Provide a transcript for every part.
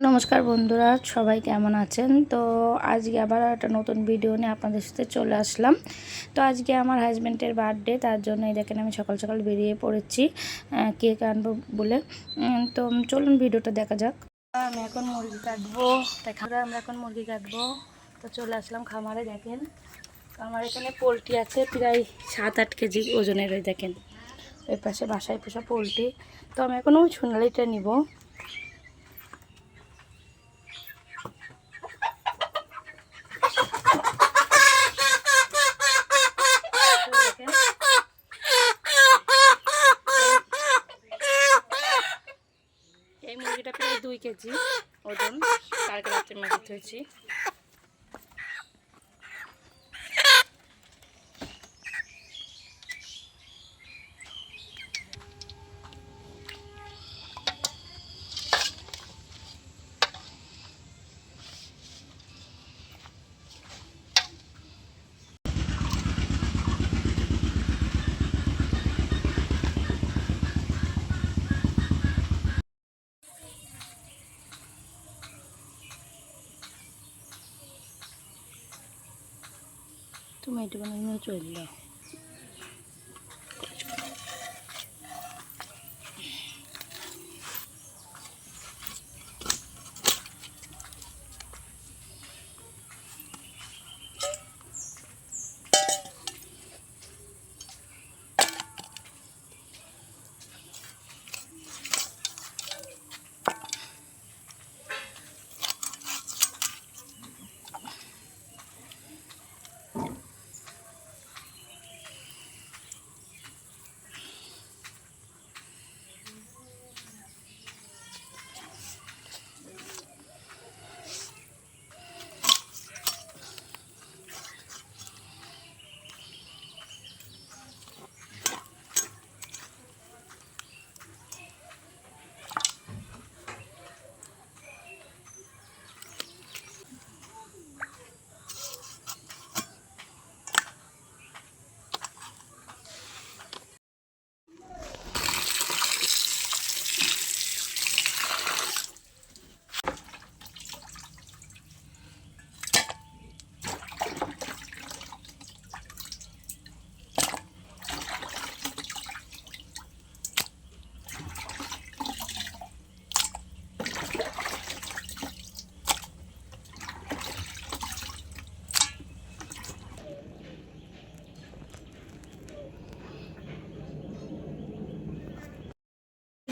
নমস্কার বন্ধুরা, সবাই কেমন আছেন? তো আজকে আবার একটা নতুন ভিডিও নিয়ে আপনাদের সাথে চলে আসলাম। তো আজকে আমার হাজব্যান্ডের বার্থডে তার জন্য এই দেখেন আমি সকাল সকাল বেরিয়ে পড়েছি কেক আনব বলে। তো চলুন ভিডিওটা দেখা যাক। আমি এখন মুরগি কাটবো। খাবার আমরা এখন মুরগি কাটবো। তো চলে আসলাম খামারে, দেখেন। আমার এখানে পোলট্রি আছে প্রায় সাত আট কেজি ওজনের, ওই দেখেন। ওই পাশে বাসায় পোষা পোলট্রি। তো আমি এখন ওই সোনালিটা নিব। এই মুরগিটা প্রায় দুই কেজি ওজন। কালকে রাত্রে মেঘে হয়েছি। তুমি এটা বানিয়ে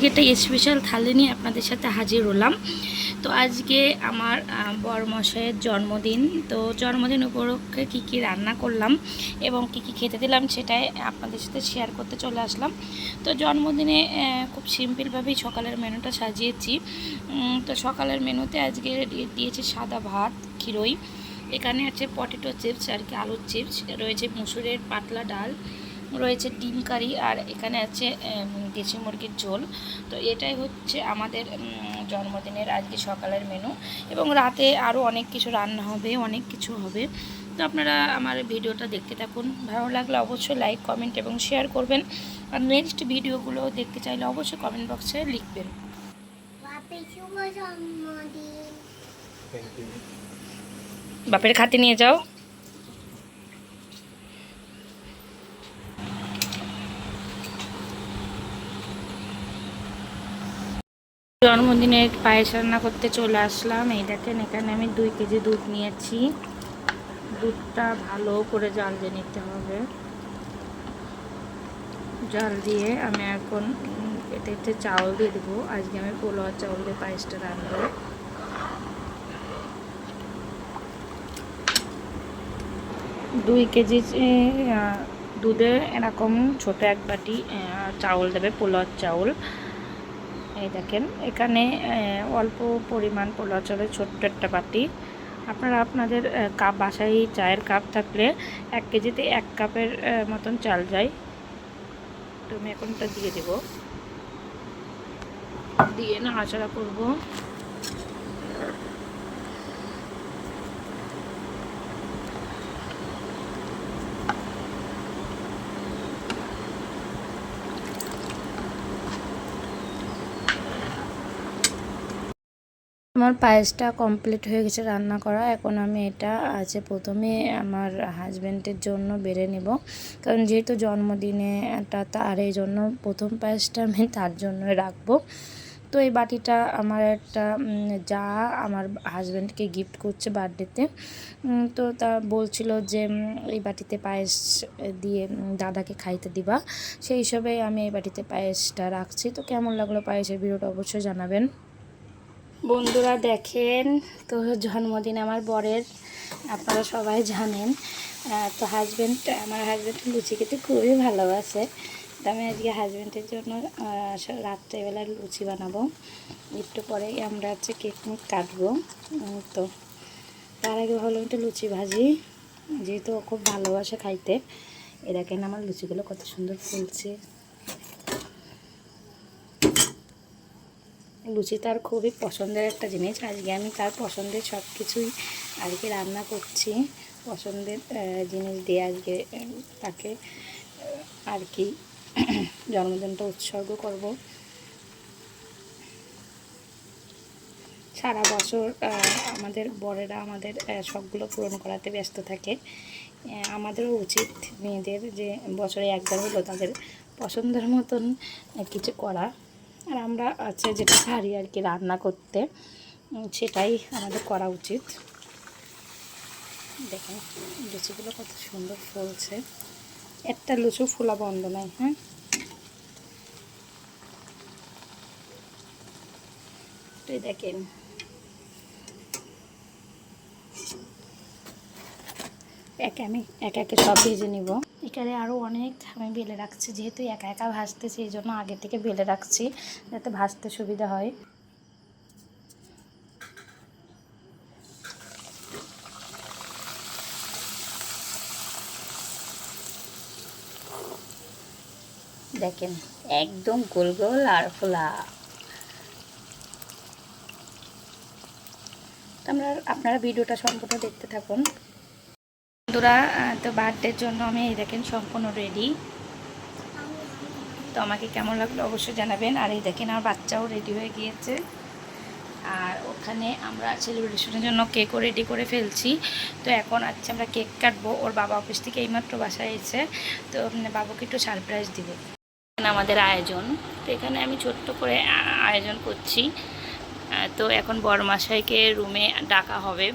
আজকে একটা স্পেশাল থালি নিয়ে আপনাদের সাথে হাজির হলাম। তো আজকে আমার আহ, বড়মশাইয়ের জন্মদিন। তো জন্মদিন উপলক্ষে কী কী রান্না করলাম এবং কী কী খেতে দিলাম সেটাই আপনাদের সাথে শেয়ার করতে চলে আসলাম। তো জন্মদিনে খুব সিম্পলভাবেই সকালের মেনুটা সাজিয়েছি। তো সকালের মেনুতে আজকে দিয়ে- দিয়েছি সাদা ভাত ক্ষীরই। এখানে আছে পটেটো চিপস আর কি আলুর চিপস রয়েছে মুসুরের পাতলা ডাল রয়েছে ডিম কারি আর এখানে আছে দেশি মুরগির ঝোল। তো এটাই হচ্ছে আমাদের জন্মদিনের আজকে সকালের মেনু এবং রাতে আরও অনেক কিছু রান্না হবে অনেক কিছু হবে। তো আপনারা আমার ভিডিওটা দেখতে থাকুন। ভালো লাগলে অবশ্যই লাইক কমেন্ট এবং শেয়ার করবেন। আর নেক্সট ভিডিওগুলো দেখতে চাইলে অবশ্যই কমেন্ট বক্সে লিখবেন। বাপের খাতে নিয়ে যাও। জন্মদিনের পায়েস রান্না করতে চলে আসলাম। এই দেখেন, এখানে আমি দুই কেজি দুধ নিয়েছি। দুধটা ভালো করে জাল দিয়ে নিতে হবে। জাল দিয়ে আমি এখন এতে একটু চাউল দিয়ে দেবো। আজকে আমি পোলোয়া চাউল দিয়ে পায়েসটা রান্নবো দুই কেজি দুধে এরকম ছোট এক বাটি চাউল দেবে পোলার চাউল। এই দেখেন, এখানে অল্প পরিমাণ পোলাও ছোট্ট একটা বাটি। আপনারা আপনাদের কাপ, বাসায় চায়ের কাপ থাকলে এক কেজিতে এক কাপের মতন চাল যায়। তো আমি এখন দিয়ে দেব। দিয়ে না নাড়াচাড়া করব। আমার পায়েসটা কমপ্লিট হয়ে গেছে রান্না করা। এখন আমি এটা আছে প্রথমে আমার হাজব্যান্ডের জন্য বেড়ে নেব। কারণ যেহেতু জন্মদিনে এটা তার এই জন্য প্রথম পায়েসটা আমি তার জন্য রাখব। তো এই বাটিটা আমার একটা যা আমার হাজব্যান্ডকে গিফট করছে বার্থডেতে তো তা বলছিল যে এই বাটিতে পায়েস দিয়ে দাদাকে খাইতে দিবা। সেই হিসাবে আমি এই বাটিতে পায়েসটা রাখছি। তো কেমন লাগল পায়েসের ভিডিওটা অবশ্যই জানাবেন। বন্ধুরা দেখেন তো জন্মদিন আমার বরের আপনারা সবাই জানেন। তো হাজব্যান্ড আমার হাজব্যান্ড লুচি খেতে খুবই ভালোবাসে। তো আমি আজকে হাজব্যান্ডের জন্য আহ, স- রাত্রেবেলা লুচি বানাবো। একটু পরেই আমরা হচ্ছে কেক মেক কাটবো। তো তার আগে ভাবলাম একটু লুচি ভাজি। যেহেতু খুব ভালোবাসে খাইতে। এ দেখেন আমার লুচিগুলো কত সুন্দর ফুলছে। লুচি তার খুবই পছন্দের একটা জিনিস। আজকে আমি তার পছন্দের সব কিছুই আর কি রান্না করছি। পছন্দের জিনিস দিয়ে আজকে তাকে আর কি জন্মদিনটা উৎসর্গ করব। সারা বছর আমাদের বড়েরা আমাদের শখগুলো পূরণ করাতে ব্যস্ত থাকে। আমাদেরও উচিত মেয়েদের যে বছরে একবার হলো তাদের পছন্দের মতন কিছু করা। আর আমরা আছে যেটা পারি আর কি রান্না করতে সেটাই আমাদের করা উচিত। দেখেন, লুচিগুলো কত সুন্দর ফুলছে। একটা লুচু ফোলা বন্ধ নাই হ্যাঁ দেখেন। একে আমি, একা একে সব ভেজে নিব। এখানে আরও অনেক আমি বেলে রাখছি, যেহেতু একা একা ভাজতেছি এই জন্য আগে থেকে বেলে রাখছি, যাতে ভাজতে সুবিধা হয়। দেখেন, একদম গোল গোল আর ফোলা আমরা, আপনারা ভিডিওটা সম্পূর্ণ দেখতে থাকুন। বন্ধুরা তো বার্থডের জন্য আমি এই দেখেন সম্পূর্ণ রেডি তো আমাকে কেমন লাগল অবশ্যই জানাবেন। আর এই দেখেন আমার বাচ্চাও রেডি হয়ে গিয়েছে। আর ওখানে আমরা সেলিব্রেশনের জন্য কেকও রেডি করে ফেলছি। তো এখন আজকে আমরা কেক কাটবো। ওর বাবা অফিস থেকে এইমাত্র বাসায় এসে, তো বাবুকে একটু সারপ্রাইজ দিব। আমাদের আয়োজন। তো এখানে আমি ছোট্ট করে আয়োজন করছি। তো এখন বরমাশাইকে রুমে ডাকা হবে।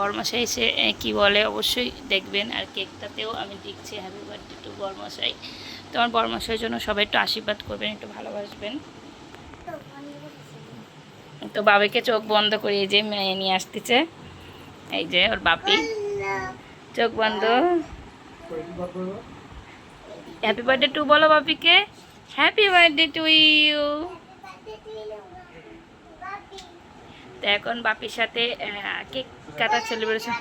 বরমাশাই এসে কি বলে অবশ্যই দেখবেন। আর কেকটাতেও আমি দিচ্ছি হ্যাপি বার্থডে টু বরমাশাই। তো আমার বরমাশাইয়ের জন্য সবাই একটু আশীর্বাদ করবেন, একটু ভালোবাসবেন। তো বাবাকে চোখ বন্ধ করে এই যে মেয়ে নিয়ে আসতেছে। এই যে ওর বাপি। চোখ বন্ধ। হ্যাপি বার্থডে টু বলো বাপিকে। হ্যাপি বার্থডে টু ইউ তো এখন বাপির সাথে কেক কাটা সেলিব্রেশন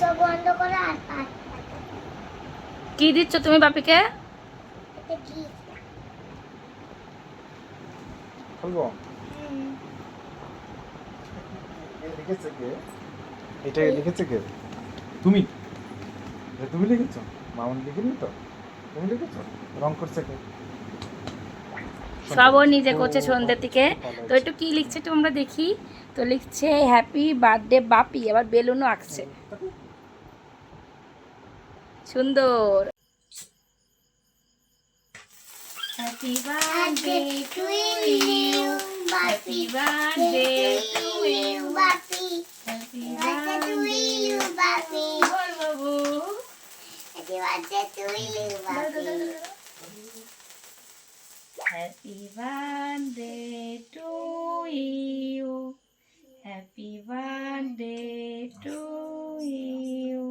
চোখ বন্ধ করে আর পাট কি দিচ্ছ তুমি বাপিকে? এটা কি? খুলবো? লিখেছে কে? এটা লিখেছে কে? তুমি? এটা তুমি লিখেছো? মামুন লিখিনি তো? তুমি লিখেছো? রং করছে কে? সব ও নিজে করছে সন্ধ্যের থেকে তো একটু কি লিখছে তোমরা দেখি। তো লিখছে হ্যাপি বার্থডে বাপি আবার বেলুনও আঁকছে। সুন্দর। Happy birthday to you, happy Bappy. Birthday to you, Bappy. Happy Birthday to you, Babu Happy birthday to you, Bappy. Happy birthday to you happy birthday to you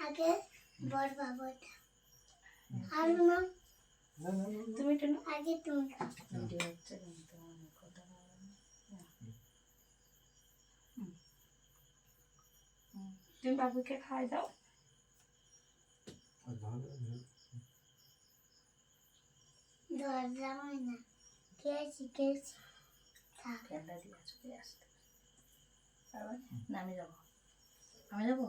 আগে বড় বাবাটা আর না না না না তুমি একটু নাও। আগে তুমি খাও। ভিডিও হচ্ছে কিন্তু অনেক কথা বলা না। হুম। হুম। তুমি বাবুকে খাই দাও দরজা হয় না খেয়েছি খেয়েছি থাক খেলনা দিয়ে চলে আসতে খাওয়াই দাও। আমি যাব আমি যাব